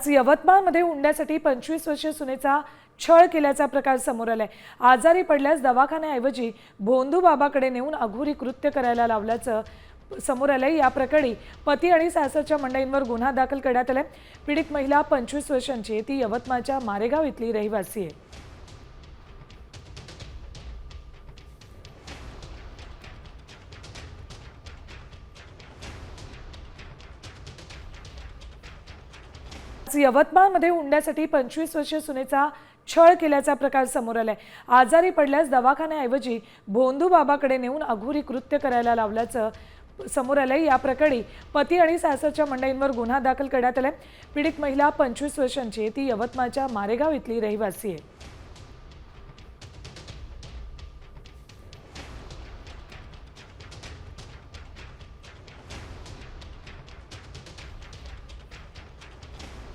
आज यवतमाळमध्ये हुंड्यासाठी पंचवीस वर्षीय सुनेचा छळ केल्याचा प्रकार समोर आलाय. आजारी पडल्यास दवाखान्याऐवजी भोंदू बाबाकडे नेऊन अघोरी कृत्य करायला लावल्याचं समोर आलंय. या प्रकरणी पती आणि सासरच्या मंडळींवर गुन्हा दाखल करण्यात आलाय. पीडित महिला पंचवीस वर्षांची आहे. ती यवतमाळच्या मारेगाव इथली रहिवासी आहे. यवतमाळमध्ये हुंड्यासाठी पंचवीस वर्षीय सुनेचा छळ केल्याचा प्रकार समोर आलाय. आजारी पडल्यास दवाखान्याऐवजी भोंदू बाबाकडे नेऊन अघोरी कृत्य करायला लावल्याचं समोर आलंय. या प्रकरणी पती आणि सासरच्या मंडळींवर गुन्हा दाखल करण्यात आलाय. पीडित महिला पंचवीस वर्षांची आहे. ती यवतमाळच्या मारेगाव इथली रहिवासी आहे.